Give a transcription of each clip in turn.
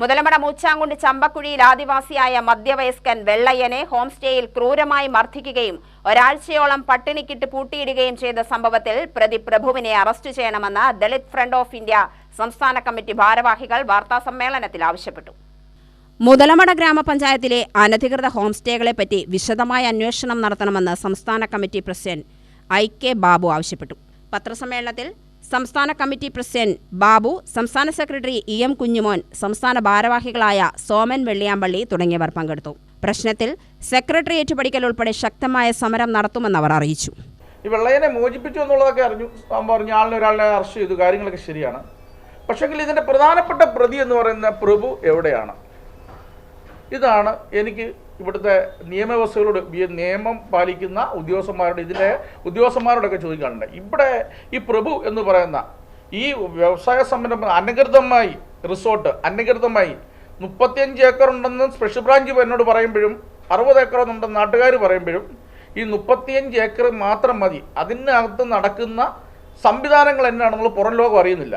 Muthalamada മൂച്ചാങ്കുണ്ട് ചമ്പക്കുഴിയിൽ ആദിവാസിയായ മധ്യവയസ്കൻ വെള്ളയ്യനെ home സ്റ്റേയിൽ ക്രൂരമായി മർദ്ദിക്കുകയും ഒരാഴ്ചയോളം പട്ടിണിക്കിട്ട് പൂട്ടിയിടുകയും ചെയ്ത സംഭവത്തിൽ പ്രതി പ്രഭുവിനെ അറസ്റ്റ് ചെയ്യണമെന്ന് ദളിത് ഫ്രണ്ട് ഓഫ് ഇന്ത്യ സംസ്ഥാന കമ്മിറ്റി ഭാരവാഹികൾ വാർത്താസമ്മേളനത്തിൽ ആവശ്യപ്പെട്ടു. മുതലമട ഗ്രാമപഞ്ചായത്തിലെ അനധികൃത ഹോം സ്റ്റേകളെപ്പറ്റി വിശദമായ അന്വേഷണം നടത്തണമെന്ന് സംസ്ഥാന committee president I K Babu ആവശ്യപ്പെട്ടു. പത്രസമ്മേളനത്തിൽ സംസ്ഥാന കമ്മിറ്റി പ്രസിഡന്റ് ബാബു സംസ്ഥാന സെക്രട്ടറി ഇ എം കുഞ്ഞുമോൻ സംസ്ഥാന ഭാരവാഹികളായ സോമൻ വെള്ളിയാമ്പള്ളി തുടങ്ങിയവർ പങ്കെടുത്തു. പ്രശ്നത്തിൽ സെക്രട്ടേറിയറ്റ് പഠിക്കൽ ഉൾപ്പെടെ ശക്തമായ സമരം നടത്തുമെന്ന് അവർ അറിയിച്ചു. ഈ വെള്ളയനെ മോചിപ്പിച്ചു എന്നുള്ളതൊക്കെ അറിഞ്ഞു. പറഞ്ഞു ആളിനെ ഒരാളിനെ അറസ്റ്റ് ചെയ്തു. കാര്യങ്ങളൊക്കെ ശരിയാണ്. പക്ഷെങ്കിൽ ഇതിന്റെ പ്രധാനപ്പെട്ട പ്രതി എന്ന് പറയുന്ന പ്രഭു എവിടെയാണ്? ഇതാണ് എനിക്ക് ഇവിടുത്തെ നിയമവ്യവസ്ഥകളോട് നിയമം പാലിക്കുന്ന ഉദ്യോഗസ്ഥന്മാരോട് ഇതിലെ ഉദ്യോഗസ്ഥന്മാരോടൊക്കെ ചോദിക്കാറുണ്ട്. ഇവിടെ ഈ പ്രഭു എന്ന് പറയുന്ന ഈ വ്യവസായ സംരംഭം അനഗൃതമായി റിസോർട്ട് അനഗൃതമായി മുപ്പത്തിയഞ്ച് ഏക്കർ ഉണ്ടെന്ന് സ്പെഷ്യൽ ബ്രാഞ്ച് എന്നോട് പറയുമ്പോഴും അറുപത് ഏക്കർ ഉണ്ടെന്ന് നാട്ടുകാർ പറയുമ്പോഴും ഈ മുപ്പത്തിയഞ്ച് ഏക്കർ മാത്രം മതി. അതിനകത്ത് നടക്കുന്ന സംവിധാനങ്ങൾ എന്നാണെന്നുള്ള പുറം ലോകം അറിയുന്നില്ല.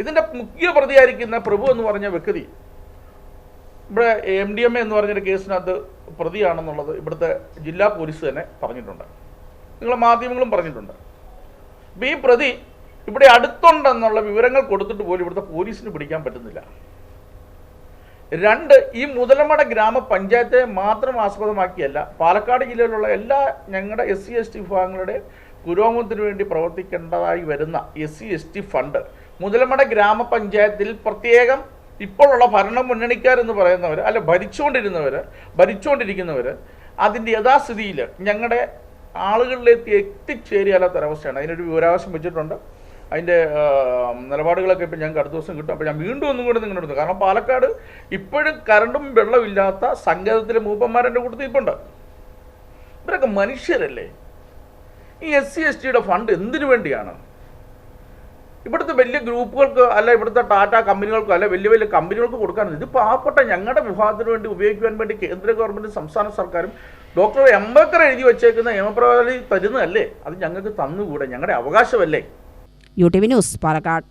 ഇതിന്റെ മുഖ്യ പ്രതിയായിരിക്കുന്ന പ്രഭു എന്ന് പറഞ്ഞ വ്യക്തി ഇവിടെ എം ഡി എം എ എന്ന് പറഞ്ഞൊരു കേസിനകത്ത് പ്രതിയാണെന്നുള്ളത് ഇവിടുത്തെ ജില്ലാ പോലീസ് തന്നെ പറഞ്ഞിട്ടുണ്ട്. നിങ്ങളെ മാധ്യമങ്ങളും പറഞ്ഞിട്ടുണ്ട്. അപ്പോൾ ഈ പ്രതി ഇവിടെ അടുത്തുണ്ടെന്നുള്ള വിവരങ്ങൾ കൊടുത്തിട്ട് പോലും ഇവിടുത്തെ പോലീസിന് പിടിക്കാൻ പറ്റുന്നില്ല. രണ്ട് ഈ മുതലമട ഗ്രാമപഞ്ചായത്തെ മാത്രം ആസ്പദമാക്കിയല്ല പാലക്കാട് ജില്ലയിലുള്ള എല്ലാ ഞങ്ങളുടെ എസ് സി എസ് ടി വിഭാഗങ്ങളുടെ പുരോഗമനത്തിന് വേണ്ടി പ്രവർത്തിക്കേണ്ടതായി വരുന്ന S C S T fund Muthalamada ഗ്രാമപഞ്ചായത്തിൽ പ്രത്യേകം ഇപ്പോഴുള്ള ഭരണ മുന്നണിക്കാരെന്ന് പറയുന്നവർ അല്ല ഭരിച്ചുകൊണ്ടിരുന്നവർ ഭരിച്ചുകൊണ്ടിരിക്കുന്നവർ അതിന്റെ യഥാസ്ഥിതിയിൽ ഞങ്ങളുടെ ആളുകളിലേക്ക് എത്തിച്ചേരാത്തൊരവസ്ഥയാണ് അതിനൊരു വിവരാവകാശം വെച്ചിട്ടുണ്ട്. അതിന്റെ നിലപാടുകളൊക്കെ ഇപ്പം ഞങ്ങൾക്ക് അടുത്ത ദിവസം കിട്ടും. അപ്പോൾ ഞാൻ വീണ്ടും ഒന്നും കൂടി നിങ്ങളുടെ അടുത്ത് കാരണം പാലക്കാട് ഇപ്പോഴും കറണ്ടും വെള്ളമില്ലാത്ത സങ്കേതത്തിലെ മൂപ്പന്മാരെന്റെ കൂട്ടത്തിൽ ഇപ്പുണ്ട്. ഇവരൊക്കെ മനുഷ്യരല്ലേ? ഈ എസ് സി എസ് ടിയുടെ ഫണ്ട് എന്തിനു വേണ്ടിയാണ്? ഇവിടുത്തെ വലിയ ഗ്രൂപ്പുകൾക്ക് അല്ല ഇവിടുത്തെ ടാറ്റ കമ്പനികൾക്കോ അല്ല വലിയ വലിയ കമ്പനികൾക്ക് കൊടുക്കാൻ ഇത് പാവപ്പെട്ട ഞങ്ങളുടെ വിഭാഗത്തിന് വേണ്ടി ഉപയോഗിക്കുവാൻ വേണ്ടി കേന്ദ്ര ഗവൺമെന്റ് സംസ്ഥാന സർക്കാരും ഡോക്ടർ എംബക്കർ എഴുതി വച്ചേക്കുന്ന നിയമപ്രകാരം തരുന്നതല്ലേ? അത് ഞങ്ങൾക്ക് തന്നുകൂടെ? ഞങ്ങളുടെ അവകാശമല്ലേ? U T V news Palakkad.